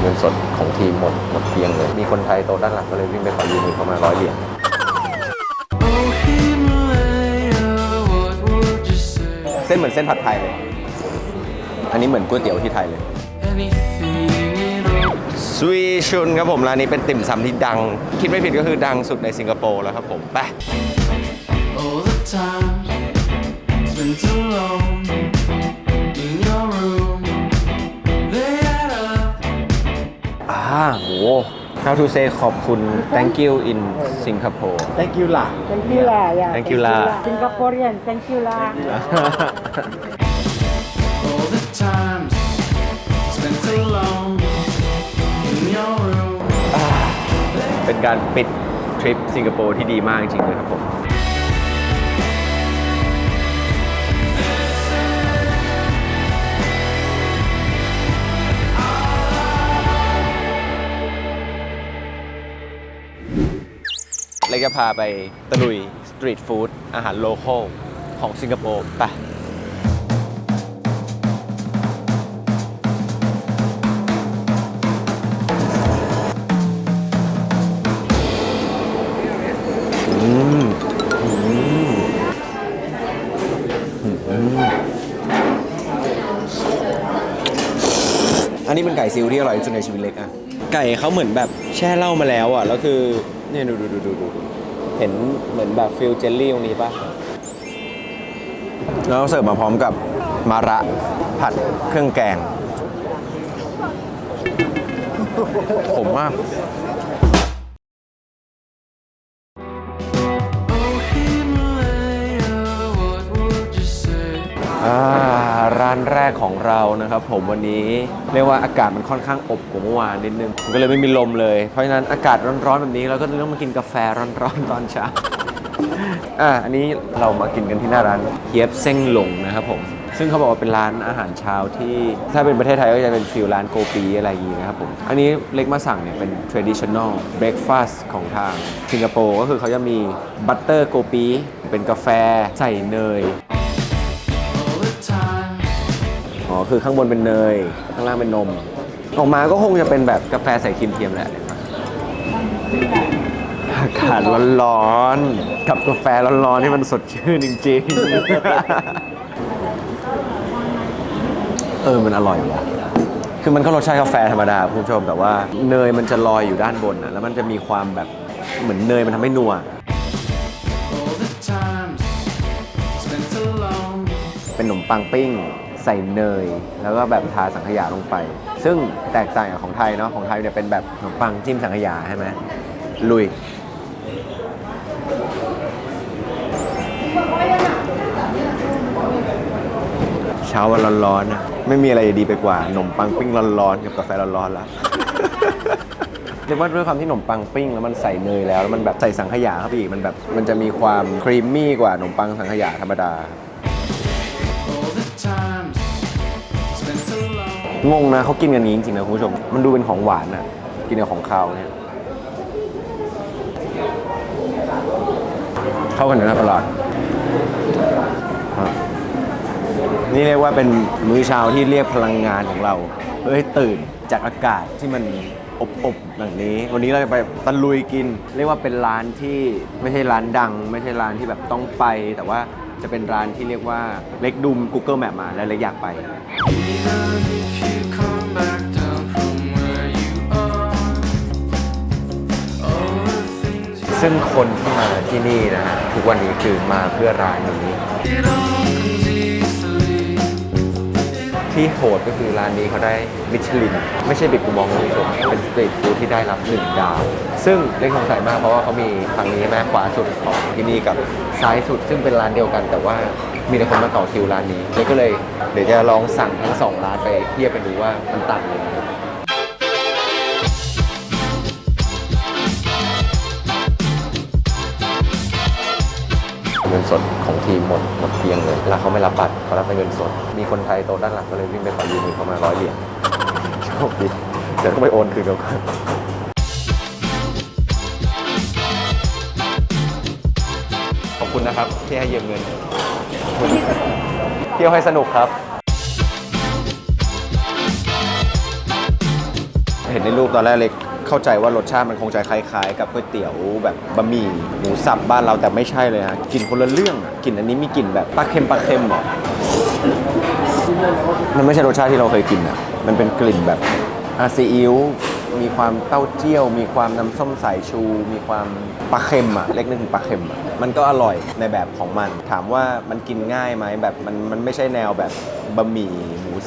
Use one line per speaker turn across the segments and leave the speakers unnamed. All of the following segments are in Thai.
เงินสดของทีมหมดหมดเกลียงเลย มีคนไทยโตะด้านหลังก็เลยวิ่งไปขอยืมเงินเข้ามาร้อยเหรียญเส้นเหมือนเส้นผัดไทยเลย อันนี้เหมือนก๋วยเตี๋ยวที่ไทยเลยซุยชุนครับผมร้านนี้เป็นติ่มซำที่ดัง คิดไม่ผิดก็คือดังสุดในสิงคโปร์แล้วครับผม ไป
All the times spent alone า
โห How to say ขอบคุณ thank you in Singapore
Thank you ล่ะ
Thank you lah, yeah.
Thank you lah.
Singaporean, thank you lah.
All the times spent alone in your room.
เป็นการปิดทริปสิงคโปร์ที่ดีมากจริงๆเลยครับผม จะพาไปตะลุยสตรีทฟู้ดอาหารโลคอลของสิงคโปร์ไปอันนี้เป็นไก่ซิลที่อร่อยที่สุดในชีวิตเล็กอะไก่เขาเหมือนแบบแช่เหล้ามาแล้วอะแล้วคือ เนี่ยดูดูดูดูดูเห็นเหมือนแบบฟิลเจลลี่ตรงนี้ปะแล้วเสิร์ฟมาพร้อมกับมาระผัดเครื่องแกง ผมมากานแรกของเรานะครับผมวันนี้เรียกว่าอากาศมันค่อนข้างอบกว่าเมื่อวานนิดนึงมันก็เลยไม่มีลมเลยเพราะฉะนั้นอากาศร้อนๆแบบนี้เราก็ต้องมากินกาแฟร้อนๆตอนเช้าอ่าอันนี้เรามากินกันที่หน้าร้านเฮียบเซ้งหลงนะครับผมซึ่งเขาบอกว่าเป็นร้านอาหารเช้าที่ถ้าเป็นประเทศไทยก็จะเป็นฟิลร้านโกปีอะไรอย่างงี้นะครับผม อันนี้เล็กมาสั่งเนี่ยเป็น traditional breakfast ของทางสิงคโปร์ก็คือเขาจะมีบัตเตอร์โกปีเป็นกาแฟใส่เนย อ๋อ คือข้างบนเป็นเนย ข้างล่างเป็นนม ออกมาก็คงจะเป็นแบบกาแฟใส่ครีมเทียมแหละ อากาศร้อนๆ กับกาแฟร้อนๆที่มันสดชื่นจริงๆ เออ มันอร่อยว่ะ คือมันก็รสชาติกาแฟธรรมดาคุณผู้ชม แต่ว่าเนยมันจะลอยอยู่ด้านบนอะแล้วมันจะมีความแบบเหมือนเนยมันทำให้นัว
all the times spent alone
เป็นขนมปังปิ้ง ใส่เนย แล้วก็แบบทาสังขยาลงไป ซึ่งแตกต่างจากของไทยเนาะของไทยเนี่ยเป็นแบบขนมปังจิ้มสังขยาใช่ไหมลุยเช้าวันร้อนๆนะไม่มีอะไรดีไปกว่าขนมปังปิ้งร้อนๆกับกาแฟร้อนๆแล้วเรียกว่าด้วยความที่ขนมปังปิ้งแล้วมันใส่เนยแล้วแล้วมันแบบใส่สังขยาเข้าไปอีกมันแบบมันจะมีความครีมมี่กว่าขนมปังสังขยาธรรมดา งงนะเขากินกันนี้จริงๆนะคุณผู้ชม มันดูเป็นของหวานอะกินกับของคาวเนี่ยเข้ากันอยู่นะตลอดนี่เรียกว่าเป็นมื้อเช้าที่เรียกพลังงานของเราเพื่อให้ตื่นจากอากาศที่มันอบๆแบบนี้ วันนี้เราจะไปตะลุยกิน เรียกว่าเป็นร้านที่ไม่ใช่ร้านดัง ไม่ใช่ร้านที่แบบต้องไป แต่ว่า จะเป็นร้านที่เรียกว่าเล็กดูม Google Map มาแล้วเล็กอยากไป
Even if you come back down from where you are, all the things you
ซึ่งคนที่มาที่นี่นะฮะทุกวันนี้คือมาเพื่อร้านนี้
did all
ที่โหดก็คือร้านนี้เขาได้มิชลิน ไม่ใช่บิกบูมองคุณผู้ชมเป็นสตรีทฟู้ดที่ได้รับหนึ่งดาว ซึ่งเล็กสงสัยมากเพราะว่าเขามีฝั่งนี้แม่ขวาสุดของที่นี่กับซ้ายสุด ซึ่งเป็นร้านเดียวกัน แต่ว่ามีแต่คนมาต่อคิวร้านนี้เล็กก็เลยเดี๋ยวจะลองสั่งทั้งสองร้านไปเทียบไปดูว่ามันต่างยัง เงินสดของทีมหมดหมดเกลียงเลยแล้วเขาไม่รับบัตรเขารับเป็นเงินสด มีคนไทยโตะด้านหลังก็เลยวิ่งไปขอยืมเงินเขามาร้อยเหรียญโชคดีเดี๋ยวต้องไปโอนคืนเขาก่อนขอบคุณนะครับที่ให้ยืมเงิน เที่ยวให้สนุกครับ เห็นในรูปตอนแรกเลย เข้าใจว่ารสชาติมันคงจะคล้ายๆ กับก๋วยเตี๋ยวแบบบะหมี่หมูสับบ้านเราแต่ไม่ใช่เลยฮะกลิ่นคนละเรื่องอะกลิ่นอันนี้มีกลิ่นแบบปลาเค็มปลาเค็มเหรอมันไม่ใช่รสชาติที่เราเคยกินอะมันเป็นกลิ่นแบบอาซีอิ๊วมีความเต้าเจี้ยว มีความน้ำส้มสายชู มีความปลาเค็มอะเล็กนึกถึงปลาเค็มอะมันก็อร่อยในแบบของมัน ถามว่ามันกินง่ายไหมแบบมันมันไม่ใช่แนวแบบบะหมี่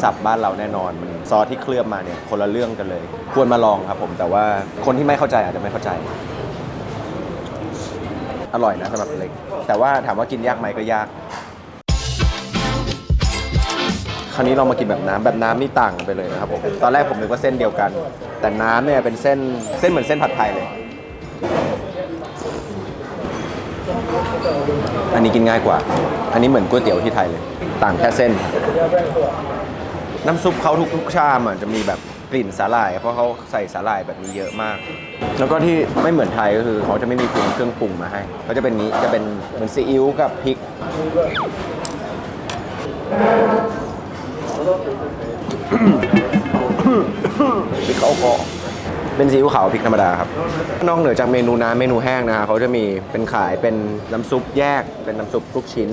สับบ้านเราแน่นอน มันซอสที่เคลือบมาเนี่ยคนละเรื่องกันเลย ควรมาลองครับผมแต่ว่าคนที่ไม่เข้าใจอาจจะไม่เข้าใจ อร่อยนะสำหรับเล็ก แต่ว่าถามว่ากินยากไหมก็ยาก คราวนี้เรามากินแบบน้ำแบบน้ำนี่ต่างกันไปเลยนะครับผมตอนแรกผมนึกว่าเส้นเดียวกัน แต่น้ำเนี่ยเป็นเส้นเส้นเหมือนเส้นผัดไทยเลย อันนี้กินง่ายกว่า อันนี้เหมือนก๋วยเตี๋ยวที่ไทยเลย ต่างแค่เส้น น้ำซุปเขาทุกทุกชามอะจะมีแบบกลิ่นสาหร่าย เพราะเขาใส่สาหร่ายแบบนี้เยอะมาก แล้วก็ที่ไม่เหมือนไทยก็คือเขาจะไม่มีปรุงเครื่องปรุงมาให้เขาจะเป็นนี้จะเป็นเหมือนซีอิ๊วกับพริก พริกเขาก็เป็นซีอิ๊วขาวพริกธรรมดาครับ นอกเหนือจากเมนูน้ำเมนูแห้งนะฮะเขาจะมีเป็นขายเป็นน้ำซุปแยกเป็นน้ำซุปลูกชิ้น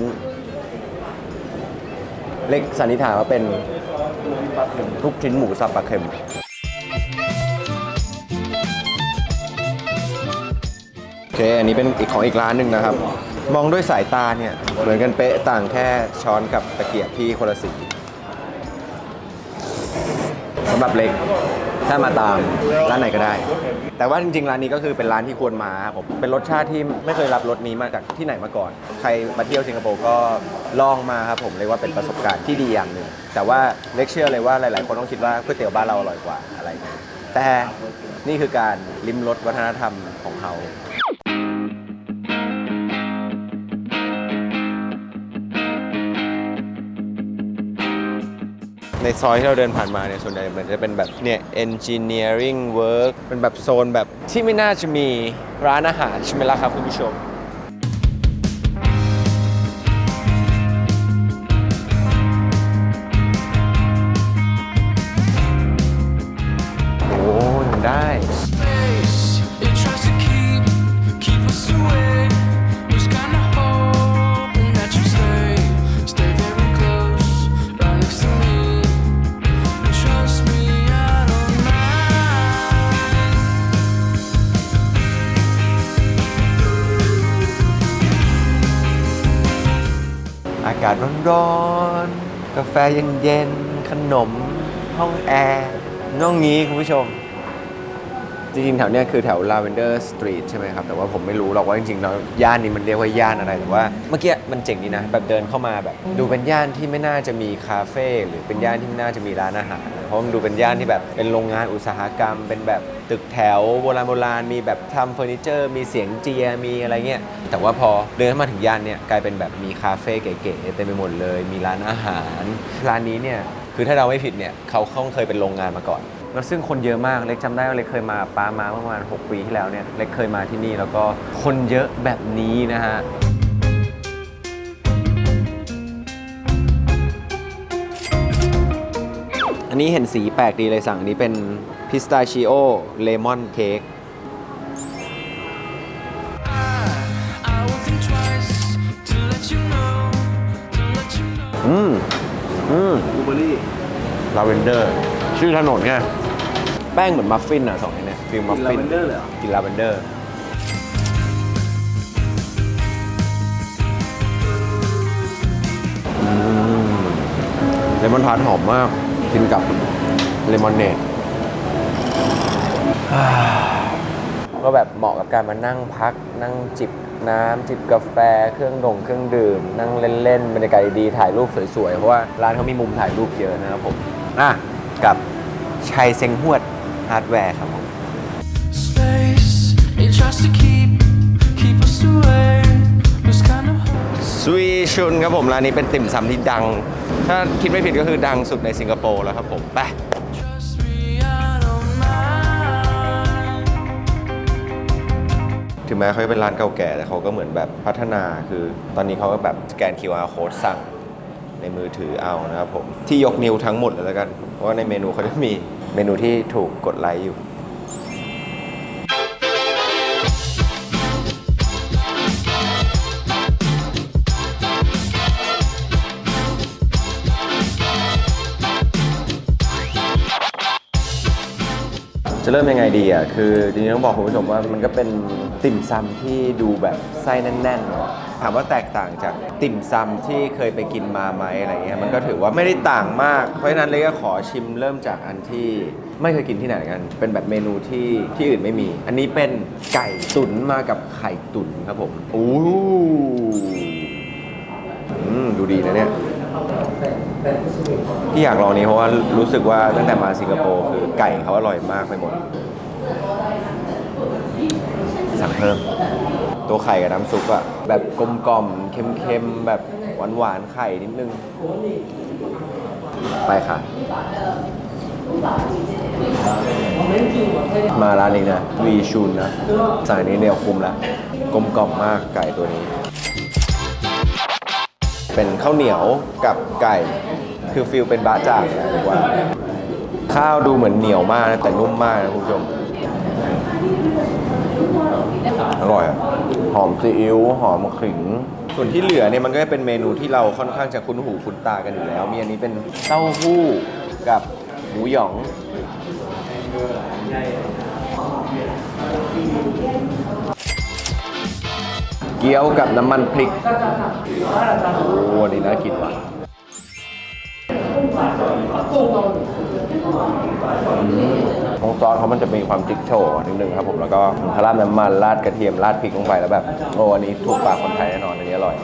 เล็กสันนิษฐานว่าเป็น ลูกชิ้นหมูสับปลาเค็ม โอเค อันนี้เป็นอีกของอีกร้านหนึ่งนะครับ มองด้วยสายตาเนี่ย เหมือนกันเป๊ะต่างแค่ช้อนกับตะเกียบที่คนละสี สำหรับเล็กถ้ามาตามร้านไหนก็ได้ แต่ว่าจริงๆ ร้านนี้ก็คือเป็นร้านที่ควรมาครับผมเป็นรสชาติที่ไม่เคยรับรสนี้มาจากที่ไหนมาก่อน ใครมาเที่ยวสิงคโปร์ก็ลองมาครับผมเรียกว่าเป็นประสบการณ์ที่ดีอย่างหนึ่งแต่ว่าเล็กเชื่อเลยว่าหลายๆ คนต้องคิดว่าก๋วยเตี๋ยวบ้านเราอร่อยกว่าอะไรอย่างเงี้ยแต่นี่คือการลิ้มรสวัฒนธรรมของเขา ในซอยที่เราเดินผ่านมาเนี่ยส่วนใหญ่มันจะเป็นแบบเนี่ย engineering work เป็นแบบโซนแบบที่ไม่น่าจะมีร้านอาหารใช่ไหมล่ะครับคุณผู้ชมาแฟเย็นๆ ขนม ห้องแอร์น้องงี้คุณผู้ชม จริงๆ แถวเนี้ยคือแถว Lavender Street ใช่ไหมครับ แต่ว่าผมไม่รู้หรอกว่าจริงๆแล้วย่านนี้มันเรียกว่าย่านอะไร แต่ว่าเมื่อกี้มันเจ๋งดีนะ แบบเดินเข้ามาแบบ ดูเป็นย่านที่ไม่น่าจะมีคาเฟ่หรือเป็นย่านที่ไม่น่าจะมีร้านอาหาร เพราะมันดูเป็นย่านที่แบบเป็นโรงงานอุตสาหกรรม เป็นแบบตึกแถวโบราณโบราณมีแบบทำเฟอร์นิเจอร์ มีเสียงเจียมีอะไรเงี้ยแต่ว่าพอเดินเข้ามาถึงย่านเนี่ยกลายเป็นแบบมีคาเฟ่เก๋ๆเต็มไปหมดเลย มีร้านอาหาร ร้านนี้เนี่ยคือถ้าเราไม่ผิดเนี่ยเขาคงเคยเป็นโรงงานมาก่อนแล้วซึ่งคนเยอะมาก เล็กจำได้ว่าเล็กเคยมาป้ามาเมื่อประมาณ 6 ปีที่แล้วเนี่ย เล็กเคยมาที่นี่แล้วก็คนเยอะแบบนี้นะฮะ อันนี้เห็นสีแปลกดีเลยสั่งอันนี้เป็นพิสตาชิโอเลมอนเค้ก
I, I will think twice to let you know, to let you know.
อืม อืม บลูเบอรี่ลาเวนเดอร์ ชื่อถนนไง แป้งเหมือนมัฟฟินอะสองอันเนี้ยฟิลมัฟฟิน
กิน lavender เลยเหรอ
กินลาเวนเดอร์อืมเลมอนทาร์ตหอมมาก กินกับเลมอนเนดก็แบบเหมาะกับการมานั่งพัก นั่งจิบน้ำจิบกาแฟ เครื่องดงเครื่องดื่ม นั่งเล่นๆบรรยากาศดีๆถ่ายรูปสวยๆ เพราะว่าร้านเขามีมุมถ่ายรูปเยอะนะครับผมอะกับชัยเซ็งหวดฮาร์ดแวร์ครับผม
Space, it tries to keep, keep us away. Was kinda hoping.
ซุยชุนครับผมร้านนี้เป็นติ่มซำที่ดัง ถ้าคิดไม่ผิดก็คือดังสุดในสิงคโปร์แล้วครับผม ไปถึงแม้เขาจะเป็นร้านเก่าแก่แต่เขาก็เหมือนแบบพัฒนาคือตอนนี้เขาก็แบบสแกน QR code สั่งในมือถือเอานะครับผม ที่ยกนิ้วทั้งหมดเลยแล้วกัน เพราะว่าในเมนูเขาจะมีเมนูที่ถูกกดไลค์อยู่ เริ่มยังไงดีอะคือจริงๆต้องบอกคุณผู้ชมว่ามันก็เป็นติ่มซำที่ดูแบบไส้แน่นๆถามว่าแตกต่างจากติ่มซำที่เคยไปกินมาไหมอะไรเงี้ยมันก็ถือว่าไม่ได้ต่างมาก เพราะฉะนั้นเลยก็ขอชิมเริ่มจากอันที่ไม่เคยกินที่ไหนกัน เป็นแบบเมนูที่ที่อื่นไม่มี อันนี้เป็นไก่ตุ๋นมากับไข่ตุ๋นครับผมอู้อืมดูดีนะเนี่ย ที่อยากลองนี้เพราะว่ารู้สึกว่าตั้งแต่มาสิงคโปร์คือไก่เขาอร่อยมากไปหมด สั่งเพิ่ม ตัวไข่กับน้ำซุปอะแบบกลมกล่อมเค็มๆ แบบหวานๆ ไข่นิดนึง ไปค่ะ มาร้านนี้นะวีชุนนะสั่งนี้เดียคุมแล้วกลมกล่อมมากไก่ตัวนี้ เป็นข้าวเหนียวกับไก่ คือฟิลเป็นบะจ่างนะผมว่า ข้าวดูเหมือนเหนียวมากนะแต่นุ่มมากนะคุณผู้ชม อร่อยอะหอมซีอิ๊วหอมขิง ส่วนที่เหลือเนี่ยมันก็จะเป็นเมนูที่เราค่อนข้างจะคุ้นหูคุ้นตากันอยู่แล้ว มีอันนี้เป็นเต้าหู้กับหมูหยอง เกี๊ยวกับน้ำมันพริกโอ้อันนี่น่ากินว่ะของซอสเขามันจะมีความจิ๊กโฉนิดนึงครับผมแล้วก็ราดน้ำมันราดกระเทียมราดพริกลงไปแล้วแบบโอ้อันนี้ถูกปากคนไทยแน่นอนอันนี้อร่อย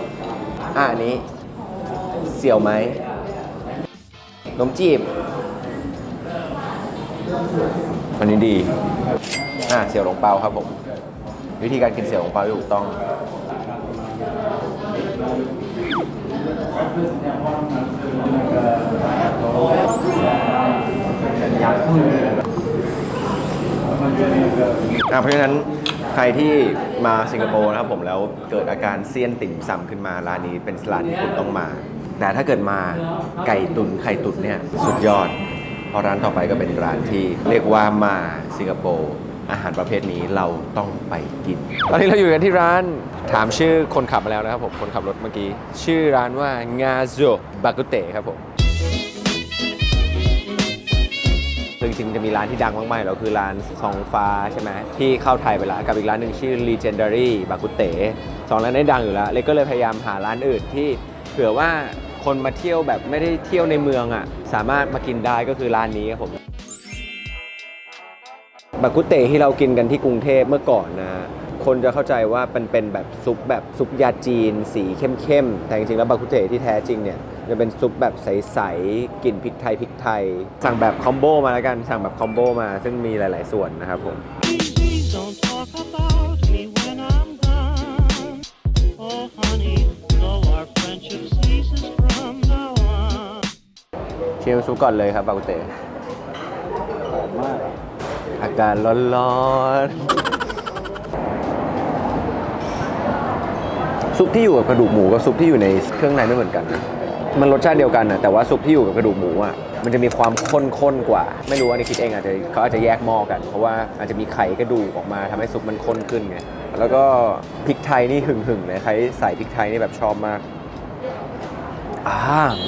อะอันนี้ เสี่ยวไหมนมจีบ อันนี้ดี อะเสี่ยวหลงเปาครับผม วิธีการกินเสี่ยวหลงเปาที่ถูกต้อง อะเพราะฉะนั้นใครที่มาสิงคโปร์นะครับผมแล้วเกิดอาการเซียนติ่มซำขึ้นมาร้านนี้เป็นร้านที่คุณต้องมา แต่ถ้าเกิดมาไก่ตุนไข่ตุนเนี่ยสุดยอดเพราะร้านต่อไปก็เป็นร้านที่เรียกว่ามาสิงคโปร์ อาหารประเภทนี้เราต้องไปกิน ตอนนี้เราอยู่กันที่ร้านถามชื่อคนขับมาแล้วนะครับผมคนขับรถเมื่อกี้ ชื่อร้านว่างาโซบากุเตะครับผมซึ่งจริงๆจะมีร้านที่ดังมากๆแล้วคือร้านซองฟ้าใช่ไหมที่เข้าไทยไปแล้วกับอีกร้านหนึ่งชื่อ Legendary บากุเตสองร้านนี้ดังอยู่แล้ว เล็กก็เลยพยายามหาร้านอื่นที่เผื่อว่าคนมาเที่ยวแบบไม่ได้เที่ยวในเมืองอะสามารถมากินได้ก็คือร้านนี้ครับผม บากุเตที่เรากินกันที่กรุงเทพเมื่อก่อนนะ คนจะเข้าใจว่าเป็นเป็นแบบซุปแบบซุปยาจีน สีเข้มๆ แต่จริงๆแล้วบากุเตที่แท้จริงเนี่ยจะเป็นซุปแบบใสๆกลิ่นพริกไทยพริกไทย สั่งแบบคอมโบมาแล้วกันสั่งแบบคอมโบมาซึ่งมีหลาย ๆ ส่วนนะครับผม
Please don't talk about me when I'm gone. Oh, honey, though our friendship ceases from now on.
เชียร์ซุปก่อนเลยครับบากุเตอากาศร้อนๆซุปที่อยู่กับกระดูกหมูกับซุปที่อยู่ในเครื่องในไม่เหมือนกันนะมันรสชาติเดียวกันนะแต่ว่าซุปที่อยู่กับกระดูกหมูอะมันจะมีความข้นๆกว่า ไม่รู้อันนี้คิดเองอาจจะเขาอาจจะแยกหม้อกัน เพราะว่าอาจจะมีไข่กระดูกออกมาทำให้ซุปมันข้นขึ้นไงแล้วก็พริกไทยนี่หึ่งๆเลยใครใส่พริกไทยนี่แบบชอบมากอ่าโห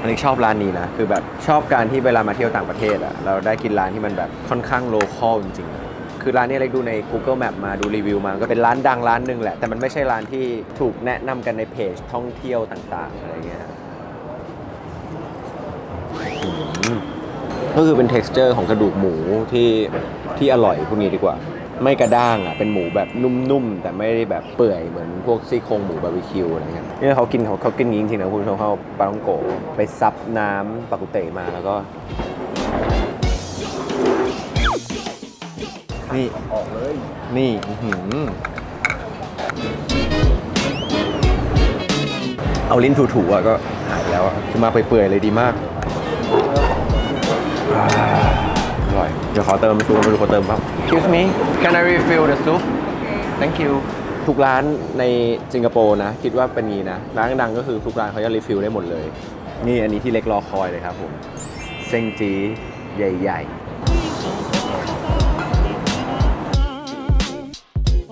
อันนี้ชอบร้านนี้นะ คือแบบชอบการที่เวลามาเที่ยวต่างประเทศอะเราได้กินร้านที่มันแบบค่อนข้างโลคอลจริงๆ คือร้านนี้เล็กดูใน Google Map มาดูรีวิวมา ก็เป็นร้านดังร้านหนึ่งแหละ แต่มันไม่ใช่ร้านที่ถูกแนะนำกันในเพจท่องเที่ยวต่างๆ อะไรเงี้ยก็คือเป็น t e x t อร์ของกระดูกหมูที่ที่อร่อยพวกนี้ดีกว่า ไม่กระด้างอะเป็นหมูแบบนุ่มๆ แต่ไม่ได้แบบเปื่อยเหมือนพวกซี่โครงหมูบาร์บีคิวอะไรเงี้ยนี่เขากินเขาเขากินอย่างนี้จริงๆนะคุณผู้ชมเขาเอาปลาต้องโกไปซับน้ำปากุเตะมาแล้วก็ นี่ออกเลยนี่อื้อหือเอาลิ้นถูๆอะก็หายแล้วอะคือมาเปื่อยๆเลยดีมากอ่า ดี๋ยวขอเติมซุปไม่รู้ขอเติมครับ Excuse me can I refill the soup thank you ทุกร้านในสิงคโปร์นะ คิดว่าเป็นงี้นะ ร้านดังๆก็คือทุกร้านเขาจะรีฟิลได้หมดเลย นี่อันนี้ที่เล็กรอคอยเลยครับผมเส้งจีใหญ่
Please don't talk about me when I'm gone.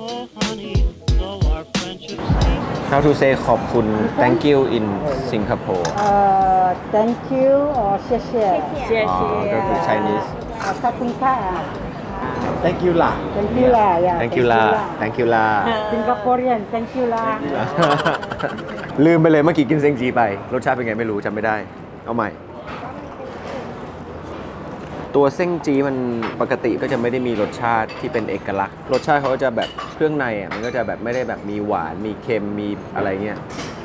Oh, honey, though our friendship ceases.
ๆ How to say ขอบคุณ thank you in Singapore
เอ่อ thank you อ๋อเชี่ยเชี่ยเชี่ย
อ๋อก็คือ Chinese
ขอบคุณค่ะ
Thank you ล่ะ
thank you ล่ะ yeah
thank you ลา thank you ลา
Singaporean thank you ล่ะ
ลืมไปเลยเมื่อกี้กินเซงจีไป รสชาติเป็นไงไม่รู้จำไม่ได้ เอาใหม่ ตัวเส้งจีมันปกติก็จะไม่ได้มีรสชาติที่เป็นเอกลักษณ์ รสชาติเขาก็จะแบบเครื่องในอะมันก็จะแบบไม่ได้แบบมีหวานมีเค็มมีอะไรเงี้ย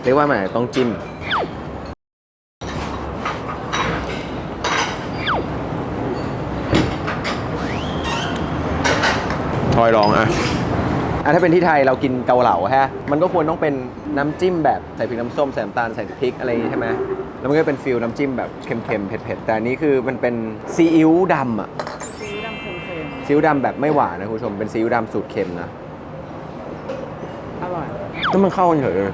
เรียกว่ามันอาจจะต้องจิ้ม อยลองอะอะถ้าเป็นที่ไทยเรากินเกาเหลาฮะ มันก็ควรต้องเป็นน้ำจิ้มแบบใส่พริกน้ำส้มใส่น้ำตาลใส่พริกอะไรอย่างงี้ใช่ไหมแล้วมันก็เป็นฟิลน้ำจิ้มแบบเค็มๆเผ็ดๆแต่อันนี้คือมันเป็นซีอิ๊วดำอะซีอิ๊วดำเค็มๆซีอิ๊วดำแบบไม่หวานนะคุณผู้ชมเป็นซีอิ๊วดำสูตรเค็มนะอร่อย แล้วมันเข้ากันเฉยเลย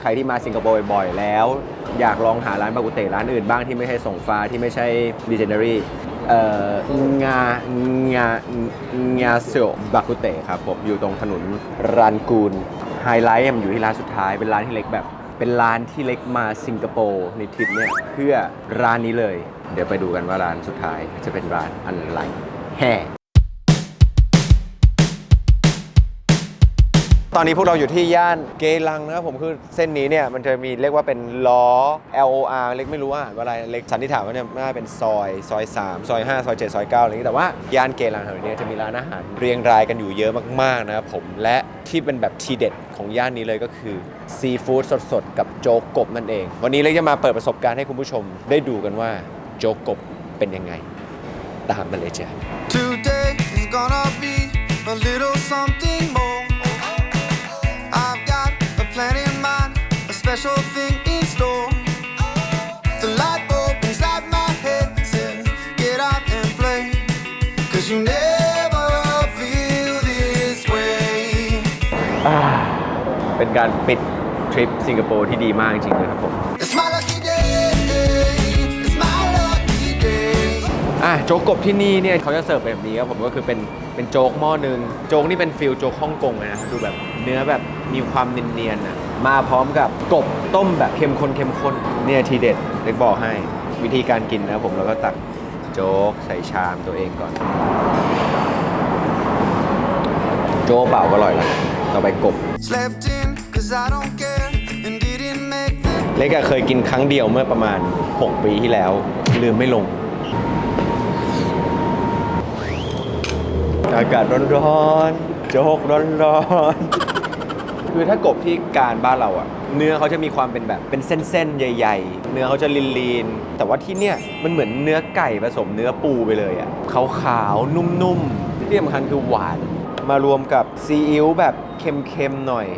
ใครที่มาสิงคโปร์บ่อยๆแล้ว อยากลองหาร้านบากุเตร้านอื่นบ้างที่ไม่ใช่ส่งฟ้าที่ไม่ใช่ดิเจเนอรี่เอ่องางางาเซโอบากุเตครับผมอยู่ตรงถนนรันกูลไฮไลท์มันอยู่ที่ร้านสุดท้ายเป็นร้านที่เล็กแบบ เป็นร้านที่เล็กมาสิงคโปร์ในทริปเนี่ยเพื่อร้านนี้เลย เดี๋ยวไปดูกันว่าร้านสุดท้ายจะเป็นร้านอะไรแห่ ตอนนี้พวกเราอยู่ที่ย่านเกลังนะครับผมคือเส้นนี้เนี่ยมันจะมีเรียกว่าเป็นล้อ L O R เล็กไม่รู้ว่าอ่านว่าอะไรเล็กสันนิษฐานว่าเนี่ยน่าเป็นซอย ซอย 3 ซอย 5 ซอย 7 ซอย9อะไรอย่างนี้แต่ว่าย่านเกลังแถวนี้จะมีร้านอาหารเรียงรายกันอยู่เยอะมากๆนะครับผมและที่เป็นแบบทีเด็ดของย่านนี้เลยก็คือซีฟู้ดสดๆกับโจ๊กกบนั่นเอง วันนี้เลยจะมาเปิดประสบการณ์ให้คุณผู้ชมได้ดูกันว่าโจ๊กกบเป็นยังไง ตามมาเลยจ้ะ
Today is gonna be a little something
เป็นการปิดทริปสิงคโปร์ที่ดีมากจริงๆเลยครับผม
It's my lucky day. It's my lucky day.
อะโจ๊กกบที่นี่เนี่ยเขาจะเสิร์ฟแบบนี้ครับผมก็คือเป็นเป็นโจ๊กหม้อหนึ่งโจ๊กนี่เป็นฟิลโจ๊กฮ่องกงเลยนะดูแบบเนื้อแบบมีความเนียนๆอะมาพร้อมกับกบต้มแบบเข้มข้นเข้มข้นเนี่ยทีเด็ดเล็กบอกให้วิธีการกินนะครับผมเราก็ตักโจ๊กใส่ชามตัวเองก่อน โจ๊กเปล่าก็อร่อยละต่อไปกบ
Slept in
เล็กอะเคยกินครั้งเดียวเมื่อประมาณ 6 ปีที่แล้ว ลืมไม่ลง อากาศร้อนๆโจ๊กร้อนๆคือถ้ากบที่การบ้านเราอะเนื้อเขาจะมีความเป็นแบบเป็นเส้นๆ ใหญ่ ๆ เนื้อเขาจะลีนๆ แต่ว่าที่เนี่ยมันเหมือนเนื้อไก่ผสมเนื้อปูไปเลยอะขาวๆ นุ่มๆที่สำคัญคือหวาน มารวมกับซีอิ๊วแบบเค็มๆ หน่อย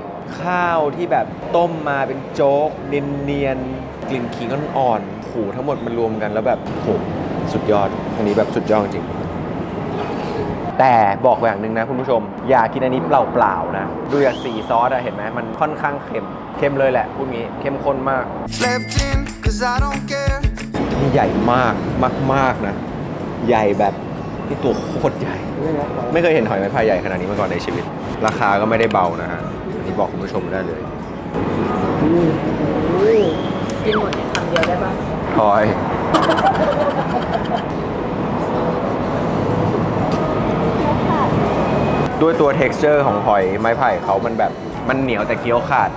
ข้าวที่แบบต้มมาเป็นโจ๊กเนียนๆกลิ่นขิงอ่อนๆโหทั้งหมดมันรวมกันแล้วแบบโหสุดยอดอันนี้แบบสุดยอดจริงแต่บอกอย่างหนึ่งนะคุณผู้ชม อย่ากินอันนี้เปล่าๆนะ ดูจากสีซอสอะเห็นไหมมันค่อนข้างเค็ม เค็มเลยแหละพูดงี้เข้มข้นมาก
slept in cause I don't care.
นี่ใหญ่มากมากๆนะ ใหญ่แบบที่ตัวโคตรใหญ่ ไม่เคยเห็นหอยไม้พายใหญ่ขนาดนี้มาก่อนในชีวิต ราคาก็ไม่ได้เบานะฮะอั นนี้บอกคุณผู้ชมได้เลย
กินหมดในคำเดียวได้ปะ
พลอย ด้วยตัว texture ของหอยไม้ไผ่เขามันแบบ มันเหนียวแต่เคี้ยวขาด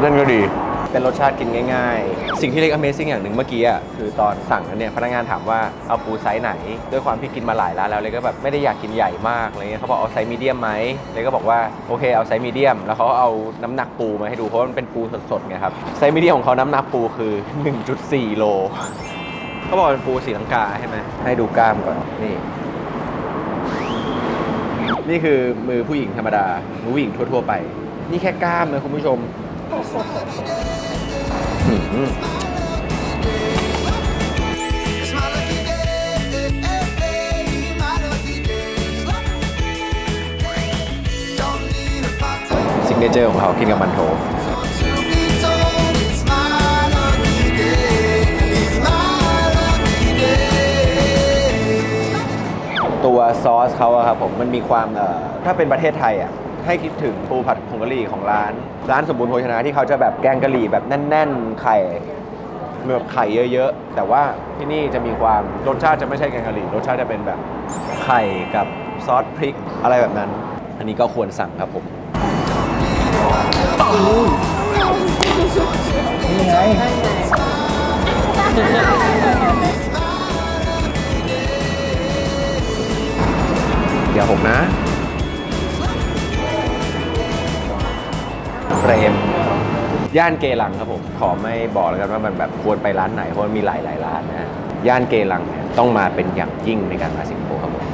เส้นก็ดี เป็นรสชาติกินง่าย ๆ สิ่งที่เล็ก Amazing อย่างหนึ่งเมื่อกี้อะคือตอนสั่งอันเนี่ยพนักงานถามว่าเอาปูไซส์ไหน ด้วยความที่กินมาหลายร้านแล้วเลยก็แบบไม่ได้อยากกินใหญ่มากอะไรเงี้ยเขาบอกเอาไซส์มีเดียมไหมเลยก็บอกว่าโอเคเอาไซส์มีเดียมแล้วเขาเอาน้ำหนักปูมาให้ดูเพราะว่ามันเป็นปูสดๆไงครับไซส์มีเดียมของเขาน้ำหนักปูคือ 1.4 โลเขาบอกเป็นปูสีลังกาใช่ไหมให้ดูกล้ามก่อนนี่นี่คือมือผู้หญิงธรรมดามือผู้หญิงทั่ว ๆ ไป นี่แค่กล้ามนะคุณผู้ชม
ซิก
เนเจอร์ของเขากินกับมันโถ ตัวซอสเขาอะครับผมมันมีความถ้าเป็นประเทศไทยอะ ให้คิดถึงปูผัดผงกะหรี่ของร้าน ร้านสมบูรณ์โภชนะที่เขาจะแบบแกงกะหรี่แบบแน่น ๆ ไข่แบบไข่เยอะๆ แต่ว่าที่นี่จะมีความรสชาติจะไม่ใช่แกงกะหรี่รสชาติจะเป็นแบบไข่กับซอสพริกอะไรแบบนั้น อันนี้ก็ควรสั่งครับผม
นี่ไง
เดี๋ยวผมนะ เฟรม ย่านเกลังครับผม ขอไม่บอกแล้วกันว่ามันแบบควรไปร้านไหนเพราะมันมีหลายหลายร้านนะฮะย่านเกลังเนี่ยต้องมาเป็นอย่างยิ่งในการมาสิงคโปร์ครับผม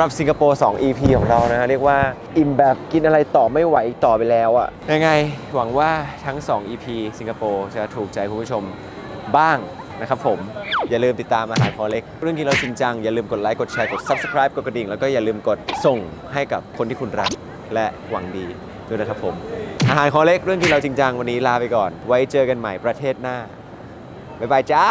หรับสิงคโปร์ 2 EP ของเรานะฮะเรียกว่าอิ่มแบบกินอะไรต่อไม่ไหวต่อไปแล้วอะยังไงหวังว่าทั้ง 2 EP สิงคโปร์จะถูกใจคุณผู้ชมบ้างนะครับผม อย่าลืมติดตามอาหารคอเล็ก เรื่องกินเราจริงจัง อย่าลืมกดไลค์กดแชร์กด Subscribe กดกระดิ่ง แล้วก็อย่าลืมกดส่งให้กับคนที่คุณรักและหวังดีด้วยนะครับผม อาหารคอเล็กเรื่องกินเราจริงจังวันนี้ลาไปก่อน ไว้เจอกันใหม่ประเทศหน้าบ๊ายบายจ้า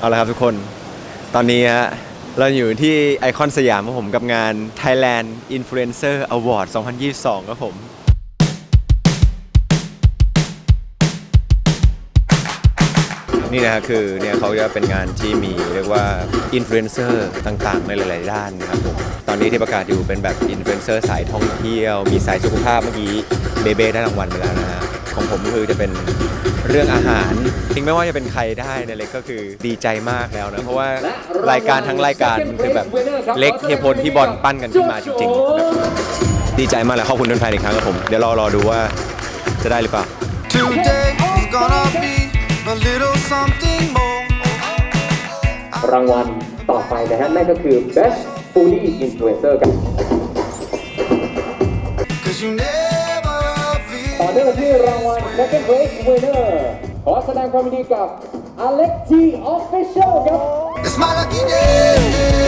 เอาละครับทุกคน ตอนนี้ฮะ เราอยู่ที่ไอคอนสยามครับผมกับงาน Thailand Influencer Award 2022 ครับผม นี่นะฮะคือเนี่ยเขาจะเป็นงานที่มีเรียกว่าอินฟลูเอนเซอร์ต่างๆ ในหลาย ๆ ด้านนะครับผมตอนนี้ที่ประกาศอยู่เป็นแบบอินฟลูเอนเซอร์สายท่องเที่ยว มีสายสุขภาพเมื่อกี้เบเบ้ได้รางวัลไปแล้วนะฮะของผมก็คือจะเป็น เรื่องอาหารจริงไม่ว่าจะเป็นใครได้ในเล็กก็คือดีใจมากแล้วนะเพราะว่ารายการทั้งรายการมันคือแบบเล็กเฮียพลพี่บอลปั้นกันขึ้นมาจริงๆแบบดีใจมากเลยขอบคุณทุนแฟนอีกครั้งครับผมเดี๋ยวรอรอดูว่าจะได้หรือเปล่า
Today is gonna be a little something more.
รางวัลต่อไปนะฮะนั่นก็คือ Best Foodie Influencer ครับ
Cause you never feel
ต่อเนื่องที่รางวัล Second Place Winner ขอแสดงความยินดีกับ Alexi Official ครับ It's my lucky day